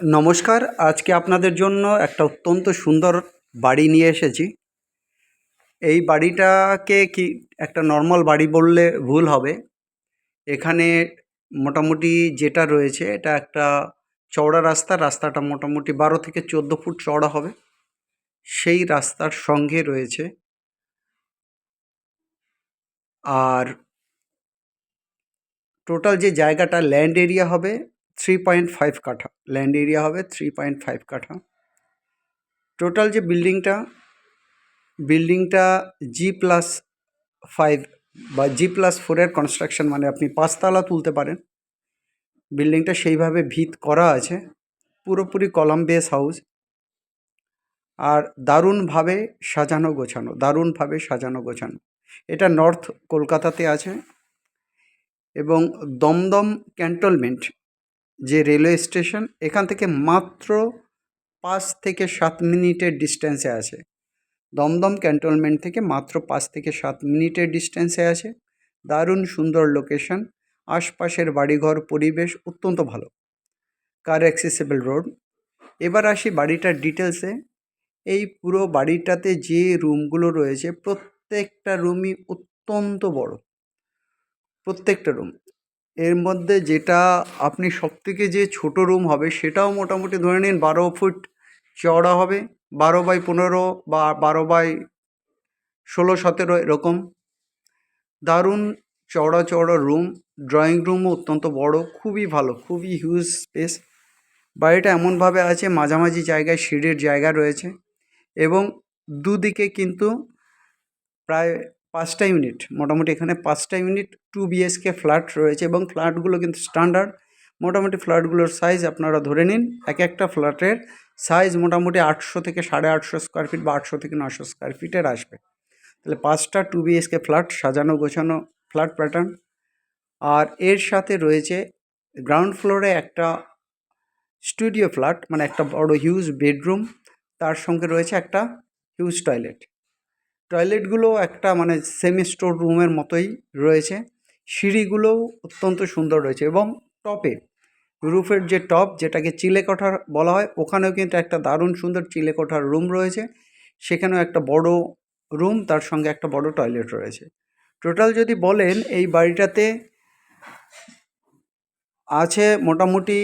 নমস্কার, আজকে আপনাদের জন্য একটা অত্যন্ত সুন্দর বাড়ি নিয়ে এসেছি। এই বাড়িটাকে কি একটা নর্মাল বাড়ি বললে ভুল হবে। এখানে মোটামুটি যেটা রয়েছে, এটা একটা চওড়া রাস্তা, রাস্তাটা মোটামুটি বারো থেকে চোদ্দ ফুট চওড়া হবে। সেই রাস্তার সঙ্গে রয়েছে। আর টোটাল যে জায়গাটা ল্যান্ড এরিয়া হবে থ্রি পয়েন্ট ফাইভ কাঠা। ল্যান্ড এরিয়া হবে থ্রি পয়েন্ট ফাইভ কাঠা। টোটাল যে বিল্ডিংটা বিল্ডিংটা জি প্লাস ফাইভ বা জি প্লাস ফোরের কনস্ট্রাকশন মানে আপনি পাঁচতলা তুলতে পারেন। বিল্ডিংটা সেইভাবে ভিত করা আছে, পুরোপুরি কলাম বেস হাউস আর দারুণভাবে সাজানো গোছানো, দারুণভাবে সাজানো গোছানো। এটা নর্থ কলকাতাতে আছে এবং দমদম ক্যান্টনমেন্ট যে রেলওয়ে স্টেশন এখান থেকে মাত্র পাঁচ থেকে সাত মিনিটের ডিস্টেন্সে আছে। দমদম ক্যান্টনমেন্ট থেকে মাত্র পাঁচ থেকে সাত মিনিটের ডিস্টেন্সে আছে। দারুণ সুন্দর লোকেশন আশপাশের বাড়িঘর, পরিবেশ অত্যন্ত ভালো। কার অ্যাক্সেসেবল রোড এবার আসি বাড়িটার ডিটেলসে এই পুরো বাড়িটাতে যে রুমগুলো রয়েছে, প্রত্যেকটা রুমই অত্যন্ত বড়। প্রত্যেকটা রুম এর মধ্যে যেটা আপনি সবথেকে যে ছোট রুম হবে, সেটাও মোটামুটি ধরে নিন বারো ফুট চওড়া হবে। বারো বাই পনেরো বা বারো বাই ষোলো সতেরো এরকম। দারুণ চওড়া চওড়া রুম ড্রয়িং রুমও অত্যন্ত বড়, খুবই ভালো, খুবই হিউজ স্পেস বাড়িটা এমনভাবে আছে, মাঝামাঝি জায়গায় সিঁড়ির জায়গা রয়েছে এবং দুদিকে কিন্তু প্রায় পাঁচটা ইউনিট মোটামুটি এখানে পাঁচটা ইউনিট টু বিএসকে ফ্ল্যাট রয়েছে এবং ফ্ল্যাটগুলো কিন্তু স্ট্যান্ডার্ড মোটামুটি ফ্ল্যাটগুলোর সাইজ আপনারা ধরে নিন, এক একটা ফ্ল্যাটের সাইজ মোটামুটি আটশো থেকে সাড়ে আটশো স্কোয়ার ফিট বা আটশো থেকে নশো স্কোয়ার ফিটের আসবে। তাহলে পাঁচটা টু বিএসকে ফ্ল্যাট সাজানো গোছানো ফ্ল্যাট প্যাটার্ন আর এর সাথে রয়েছে গ্রাউন্ড ফ্লোরে একটা স্টুডিও ফ্ল্যাট মানে একটা বড় হিউজ বেডরুম তার সঙ্গে রয়েছে একটা হিউজ টয়লেট টয়লেটগুলো একটা মানে সেমি স্টোর রুমের মতোই রয়েছে। সিঁড়িগুলোও অত্যন্ত সুন্দর রয়েছে এবং টপে রুফের যে টপ, যেটাকে চিলে কোঠার বলা হয়, ওখানেও কিন্তু একটা দারুণ সুন্দর চিলে কোঠার রুম রয়েছে। সেখানেও একটা বড় রুম তার সঙ্গে একটা বড় টয়লেট রয়েছে। টোটাল যদি বলেন, এই বাড়িটাতে আছে মোটামুটি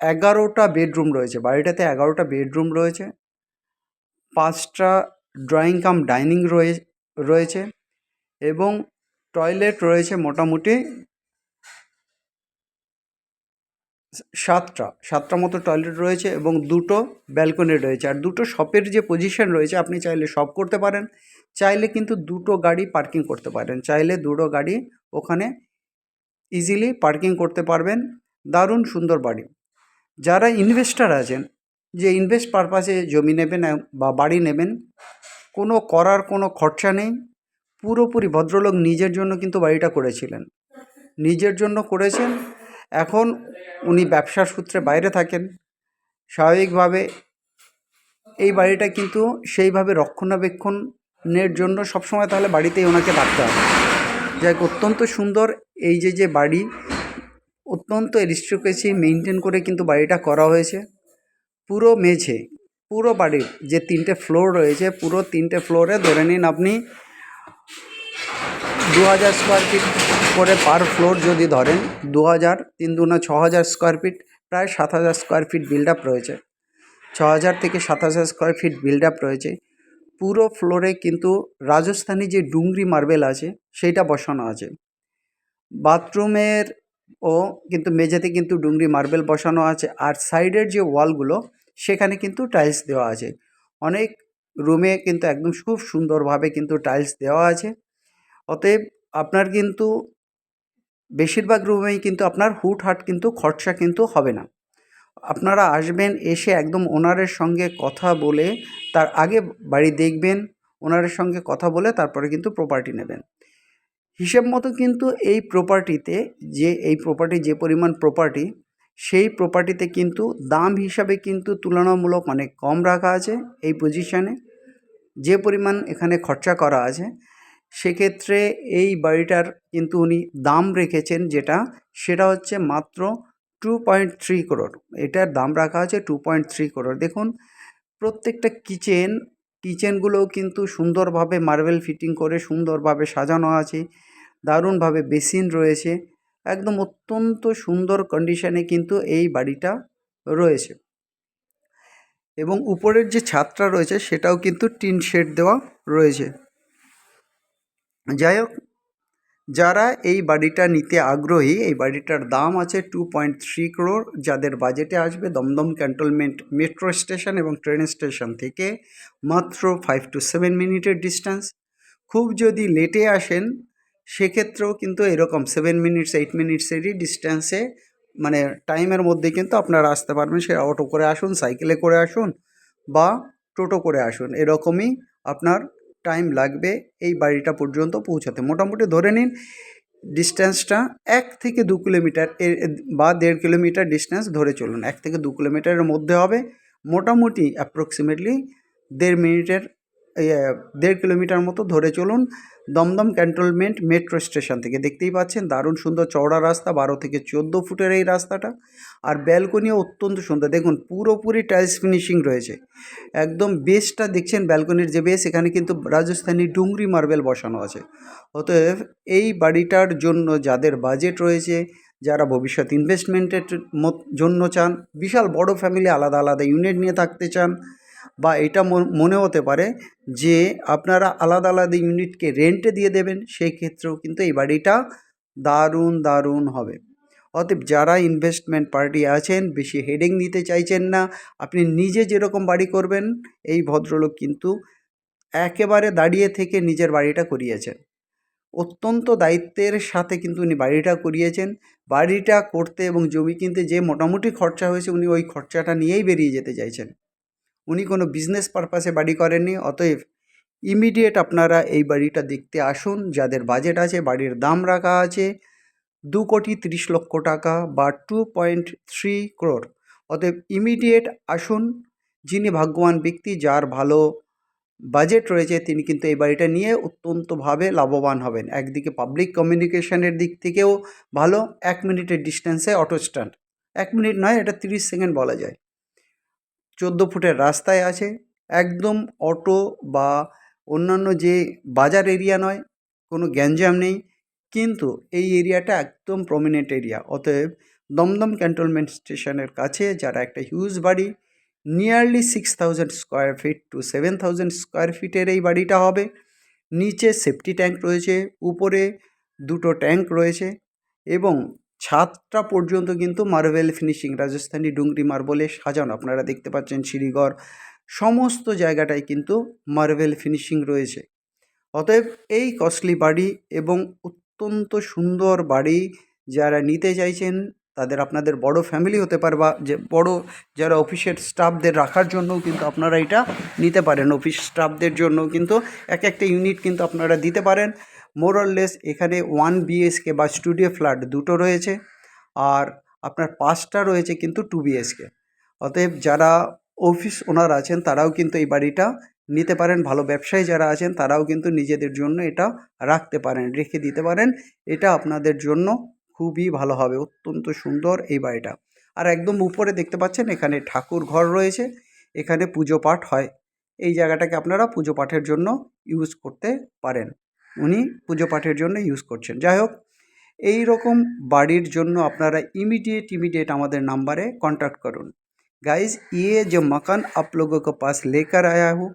এগারোটা বেডরুম রয়েছে। বাড়িটাতে এগারোটা বেডরুম রয়েছে। পাঁচটা ড্রয়িং কাম, ডাইনিং রয়ে, রয়েছে এবং টয়লেট রয়েছে মোটামুটি সাতটা সাতটা মতো টয়লেট রয়েছে এবং দুটো ব্যালকনি রয়েছে। আর দুটো শপের যে পজিশন রয়েছে, আপনি চাইলে শপ করতে পারেন, চাইলে কিন্তু দুটো গাড়ি পার্কিং করতে পারেন। চাইলে দুটো গাড়ি ওখানে ইজিলি পার্কিং করতে পারবেন। দারুণ সুন্দর বাড়ি। যারা ইনভেস্টার আছেন যে ইনভেস্ট পারপাসে জমি নেবেন বা বাড়ি নেবেন, কোনো করার কোনো খরচা নেই। পুরোপুরি ভদ্রলোক নিজের জন্য কিন্তু বাড়িটা করেছিলেন। নিজের জন্য করেছেন। এখন উনি ব্যবসার সূত্রে বাইরে থাকেন। স্বাভাবিকভাবে এই বাড়িটা কিন্তু সেইভাবে রক্ষণাবেক্ষণের জন্য সবসময় তাহলে বাড়িতেই ওনাকে থাকতে হবে। যাই অত্যন্ত সুন্দর এই যে যে বাড়ি, অত্যন্ত এরিস্ট্রোক্রেসি মেনটেন করে কিন্তু বাড়িটা করা হয়েছে। পুরো মেঝে, পুরো বাড়ির যে তিনটে ফ্লোর রয়েছে, পুরো তিনটে ফ্লোরে ধরে নিন আপনি দু হাজার স্কোয়ার ফিট করে পার ফ্লোর যদি ধরেন দু হাজার তিন দুনা ছ হাজার স্কোয়ার ফিট প্রায় সাত হাজার স্কোয়ার ফিট বিল্ড আপ রয়েছে। ছ হাজার থেকে সাত হাজার স্কোয়ার ফিট বিল্ড আপ রয়েছে। পুরো ফ্লোরে কিন্তু রাজস্থানি যে ডুংরি মার্বেল আছে, সেইটা বসানো আছে। বাথরুমের ও কিন্তু মেঝেতে কিন্তু ডুংরি মার্বেল বসানো আছে আর সাইডের যে ওয়ালগুলো, সেখানে কিন্তু টাইলস দেওয়া আছে। অনেক রুমে কিন্তু একদম খুব সুন্দরভাবে কিন্তু টাইলস দেওয়া আছে। অতএব আপনার কিন্তু বেশিরভাগ রুমেই কিন্তু আপনার হুটহাট কিন্তু খরচা কিন্তু হবে না। আপনারা আসবেন, এসে একদম ওনারের সঙ্গে কথা বলে তার আগে বাড়ি দেখবেন, ওনারের সঙ্গে কথা বলে তারপরে কিন্তু প্রপার্টি নেবেন। হিসেব মতো কিন্তু এই প্রপার্টিতে যে, এই প্রপার্টি যে পরিমাণ প্রপার্টি সেই প্রপার্টিতে কিন্তু দাম হিসাবে কিন্তু তুলনামূলক অনেক কম রাখা আছে এই পজিশানে যে পরিমাণ এখানে খরচা করা আছে, সেক্ষেত্রে এই বাড়িটার কিন্তু উনি দাম রেখেছেন যেটা, সেটা হচ্ছে মাত্র টু পয়েন্ট থ্রি করোর এটার দাম রাখা আছে টু পয়েন্ট থ্রি করোর দেখুন, প্রত্যেকটা কিচেন কিচেনগুলোও কিন্তু সুন্দরভাবে মার্বেল ফিটিং করে সুন্দরভাবে সাজানো আছে। দারুণভাবে বেসিন রয়েছে। একদম অত্যন্ত সুন্দর কন্ডিশনে কিন্তু এই বাড়িটা রয়েছে। এবং উপরের যে ছাদটা রয়েছে, সেটাও কিন্তু টিন শেড দেওয়া রয়েছে। যাই হোক, যারা এই বাড়িটা নিতে আগ্রহী, এই বাড়িটার দাম আছে টু পয়েন্ট থ্রি ক্রোর যাদের বাজেটে আসবে, দমদম ক্যান্টনমেন্ট মেট্রো স্টেশন এবং ট্রেন স্টেশন থেকে মাত্র ফাইভ টু সেভেন মিনিটের ডিস্টেন্স খুব যদি লেটে আসেন সেক্ষেত্রেও কিন্তু এরকম সেভেন মিনিটস এইট মিনিটসেরই ডিস্টেন্সে মানে টাইমের মধ্যে কিন্তু আপনারা আসতে পারবেন। সে অটো করে আসুন সাইকেলে করে আসুন বা টোটো করে আসুন। এরকমই আপনার টাইম লাগবে এই বাড়িটা পর্যন্ত পৌঁছাতে। মোটামুটি ধরে নিন ডিস্টেন্সটা এক থেকে দু কিলোমিটার বা দেড় কিলোমিটার ডিস্টেন্স ধরে চলুন। এক থেকে দু কিলোমিটারের মধ্যে হবে। মোটামুটি অ্যাপ্রক্সিমেটলি দেড় মিনিটের দেড় কিলোমিটার মতো ধরে চলুন দমদম ক্যান্টনমেন্ট মেট্রো স্টেশন থেকে। দেখতেই পাচ্ছেন দারুণ সুন্দর চওড়া রাস্তা, বারো থেকে চোদ্দ ফুটের এই রাস্তাটা। আর ব্যালকনিও অত্যন্ত সুন্দর। দেখুন, পুরোপুরি টাইলস ফিনিশিং রয়েছে। একদম বেসটা দেখছেন ব্যালকনির যে বেস, এখানে কিন্তু রাজস্থানি ডুংরি মার্বেল বসানো আছে। অতএব এই বাড়িটার জন্য যাদের বাজেট রয়েছে, যারা ভবিষ্যৎ ইনভেস্টমেন্টের জন্য চান, বিশাল বড় ফ্যামিলি আলাদা আলাদা ইউনিট নিয়ে থাকতে চান বা এটা মন- হতে পারে যে আপনারা আলাদা আলাদা ইউনিটকে রেন্টে দিয়ে দেবেন, সেই ক্ষেত্রেও কিন্তু এই বাড়িটা দারুণ দারুণ হবে। অতএব যারা ইনভেস্টমেন্ট পার্টি আছেন, বেশি হেডিং নিতে চাইছেন না, আপনি নিজে যেরকম বাড়ি করবেন, এই ভদ্রলোক কিন্তু একেবারে দাঁড়িয়ে থেকে নিজের বাড়িটা করিয়েছেন। অত্যন্ত দায়িত্বের সাথে কিন্তু উনি বাড়িটা করিয়েছেন। বাড়িটা করতে এবং জমি কিনতে যে মোটামুটি খরচা হয়েছে, উনি ওই খরচাটা নিয়েই বেরিয়ে যেতে চাইছেন। উনি কোনো বিজনেস পারপাসে বাড়ি করেননি, অতএব ইমিডিয়েট আপনারা এই বাড়িটা দেখতে আসুন, যাদের বাজেট আছে, বাড়ির দাম রাখা আছে, দু কোটি তিরিশ লক্ষ টাকা বা টু পয়েন্ট থ্রি ক্রোর অতএব ইমিডিয়েট আসুন, যিনি ভাগ্যবান ব্যক্তি, যার ভালো বাজেট রয়েছে, তিনি কিন্তু এই বাড়িটা নিয়ে অত্যন্তভাবে লাভবান হবেন। একদিকে পাবলিক কমিউনিকেশনের দিক থেকেও ভালো, এক মিনিটের ডিস্টেন্সে অটো স্ট্যান্ড এক মিনিট নয়, এটা তিরিশ সেকেন্ড বলা যায়। চোদ্দ ফুটের রাস্তায় আছে। একদম অটো বা অন্যান্য যে বাজার এরিয়া নয়, কোনো গ্যাঞ্জাম নেই। কিন্তু এই এরিয়াটা একদম প্রমিনেন্ট এরিয়া অতএব দমদম ক্যান্টনমেন্ট স্টেশনের কাছে যারা একটা হিউজ বাড়ি nearly six thousand square feet two seven thousand square ফিটের এই বাড়িটা হবে। নিচে সেফটি ট্যাঙ্ক রয়েছে, উপরে দুটো ট্যাঙ্ক রয়েছে এবং ছাদটা পর্যন্ত কিন্তু মার্বেল ফিনিশিং, রাজস্থানি ডুংরি মার্বেলে সাজানো। আপনারা দেখতে পাচ্ছেন সিঁড়িঘর, সমস্ত জায়গাটায় কিন্তু মার্বেল ফিনিশিং রয়েছে। অতএব এই কস্টলি বাড়ি এবং অত্যন্ত সুন্দর বাড়ি যারা নিতে চাইছেন, তাদের আপনাদের বড় ফ্যামিলি হতে পারে বা যে বড় যারা অফিসের স্টাফদের রাখার জন্যও কিন্তু আপনারা এটা নিতে পারেন। অফিস স্টাফদের জন্য কিন্তু এক একটা ইউনিট কিন্তু আপনারা দিতে পারেন। মোরললেস এখানে ওয়ান বিএসকে বা স্টুডিও ফ্ল্যাট দুটো রয়েছে। আর আপনার পাঁচটা রয়েছে কিন্তু টু বিএসকে অতএব যারা অফিস ওনার আছেন, তারাও কিন্তু এই বাড়িটা নিতে পারেন। ভালো ব্যবসায়ী যারা আছেন, তারাও কিন্তু নিজেদের জন্য এটা রাখতে পারেন, রেখে দিতে পারেন। এটা আপনাদের জন্য খুবই ভালো হবে, অত্যন্ত সুন্দর এই বাড়িটা। আর একদম উপরে দেখতে পাচ্ছেন, এখানে ঠাকুর ঘর রয়েছে। এখানে পুজো পাঠ হয়। এই জায়গাটাকে আপনারা পুজো পাঠের জন্য ইউজ করতে পারেন। উনি পুজো পাঠের জন্য ইউজ করছেন যাই হোক এই রকম বাড়ির জন্য আপনারা ইমিডিয়েট ইমিডিয়েট আমাদের নাম্বারে कॉन्टैक्ट করুন गाइस ये जो मकान आप लोगों के पास लेकर आया हूँ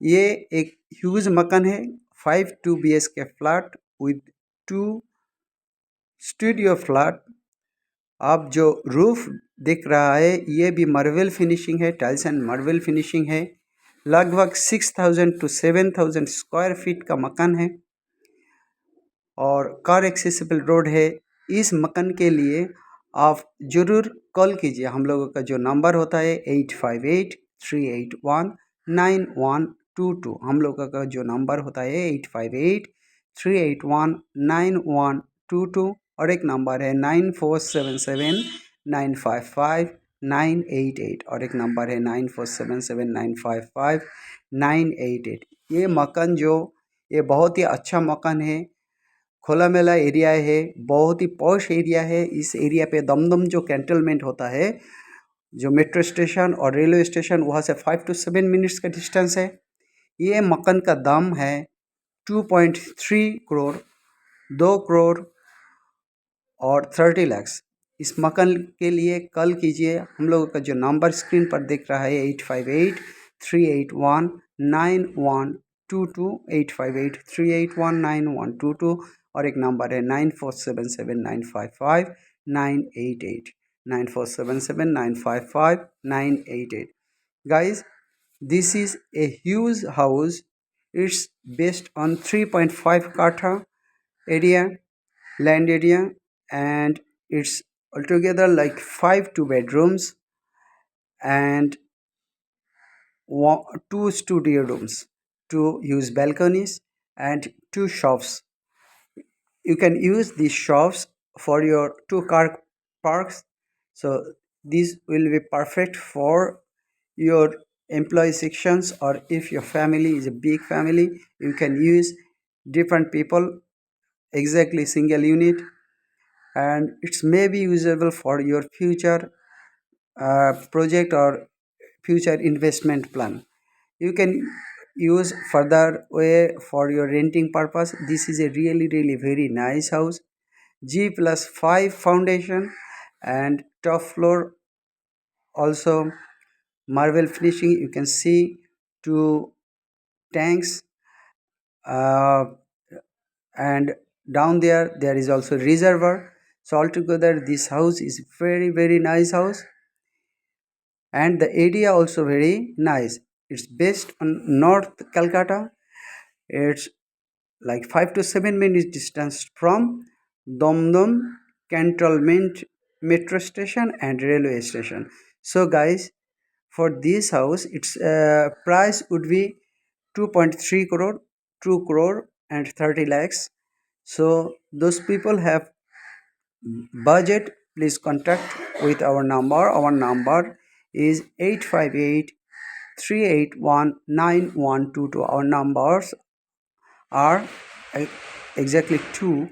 ये एक ह्यूज मकान है five two B H K flat with two studio flat आप जो रूफ दिख रहा है ये भी मार्बल फिनिशिंग है टाइल्स एंड मार्बल फिनिशिंग है लगभग six thousand two seven thousand square feet का मकान है और कार एक्सेसिबल रोड है। इस मकान के लिए आप ज़रूर कॉल कीजिए। हम लोगों का जो नंबर होता है eight five eight three eight one nine one two two. हम लोगों का जो नंबर होता है eight five eight three eight one nine one two two और एक नंबर है nine four seven seven nine five five. Nine eight eight और एक नंबर है nine four seven seven nine five five. Nine eight eight. ये मकान जो, ये बहुत ही अच्छा मकान है। खुला मेला एरिया है, बहुत ही पॉश एरिया है। इस एरिया पे दमदम जो कैंटलमेंट होता है, जो मेट्रो स्टेशन और रेलवे स्टेशन, वहाँ से फाइव टू सेवन मिनट्स का डिस्टेंस है। ये मकान का दाम है टू पॉइंट थ्री करोड़, दो करोड़ और थर्टी लैक्स। इस मकान के लिए कल कीजिए। हम लोगों का जो नंबर स्क्रीन पर दिख रहा है, eight five eight three eight one nine one two two, eight five eight three eight one nine one two two और एक नंबर है nine four seven seven nine five five nine eight eight. Nine four seven seven nine five five nine eight eight. Guys, this is a huge house. It's based on 3.5 katha area, land area, and it's altogether like five two bedrooms and one, two studio rooms to use balconies and two shops. You can use these shops for your two car parks. So this will be perfect for your employee sections or if your family is a big family you can use different people exactly single unit and it's maybe usable for your future uh, project or future investment plan. You can use further way for your renting purpose. This is a really really very nice house. G plus 5 foundation and top floor. Also marble finishing. You can see two tanks uh, and down there there is also reservoir so altogether this house is very very nice house. And the area also very nice. It's based on north calcutta. It's like 5 to 7 minutes distance from domdom cantonment metro station and railway station. So guys for this house its uh, price would be 2.3 crore 2 crore and 30 lakhs. So those people have budget please contact with our number. Our number is 858 381 9122 our numbers are exactly two.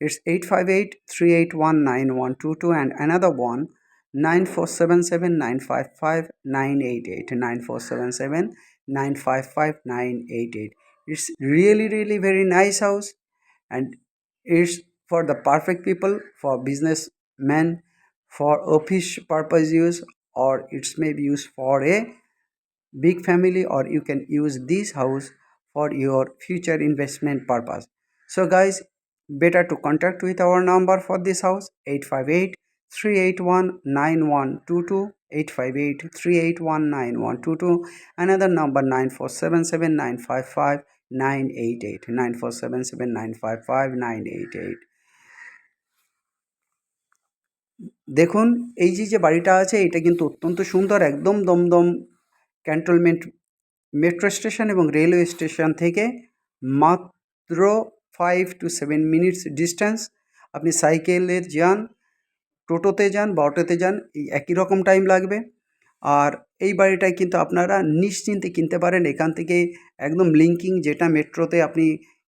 It's 858 381 9122 and another one 9477 955 988 9477 955 988 it's really really very nice house and it's for the perfect people for businessmen for office purpose use or it may be used for a big family or you can use this house for your future investment purpose. So guys better to contact with our number for this house 858 381 9122 858 381 9122 another number 9477 955 988 9477 955 988 দেখুন, এই যে যে বাড়িটা আছে, এটা কিন্তু অত্যন্ত সুন্দর, একদম দমদম ক্যান্টনমেন্ট, মেট্রো স্টেশন এবং রেলওয়ে স্টেশন থেকে মাত্র five to seven minutes distance আপনি সাইকেলে যান, টোটোতে যান বা অটোতে যান, এই একই রকম টাইম লাগবে। আর এই বাড়িটায় কিন্তু আপনারা নিশ্চিন্তে কিনতে পারেন, এখান থেকে একদম লিঙ্কিং যেটা মেট্রোতে আপনি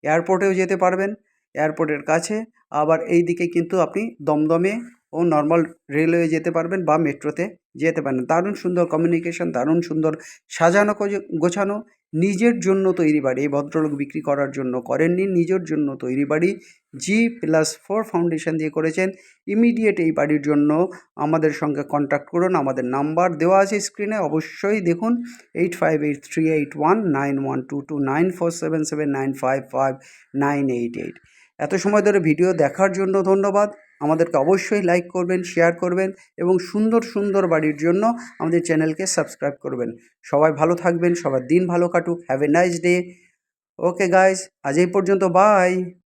এয়ারপোর্টেও যেতে পারবেন এয়ারপোর্টের কাছে। আবার এই দিকে কিন্তু আপনি দমদমে ও নর্মাল রেলওয়ে যেতে পারবেন বা মেট্রোতে যেতে পারেন। দারুণ সুন্দর কমিউনিকেশন দারুণ সুন্দর সাজানো গোছানো। নিজের জন্য তৈরি বাড়ি, এই ভদ্রলোক বিক্রি করার জন্য করেননি, নিজের জন্য তৈরি বাড়ি। জি প্লাস ফোর ফাউন্ডেশন দিয়ে করেছেন। ইমিডিয়েট এই বাড়ির জন্য আমাদের সঙ্গে কন্ট্যাক্ট করুন। আমাদের নাম্বার দেওয়া আছে স্ক্রিনে অবশ্যই দেখুন। Eight five eight three eight one nine one two two nine four seven seven nine five five nine eight eight এত সময় ধরে ভিডিও দেখার জন্য ধন্যবাদ। আমাদেরকে অবশ্যই লাইক করবেন শেয়ার করবেন এবং সুন্দর সুন্দর বাড়ির জন্য আমাদের চ্যানেলকে সাবস্ক্রাইব করবেন। সবাই ভালো থাকবেন, সবার দিন ভালো কাটুক। Have a nice day okay guys আজ এই পর্যন্ত বাই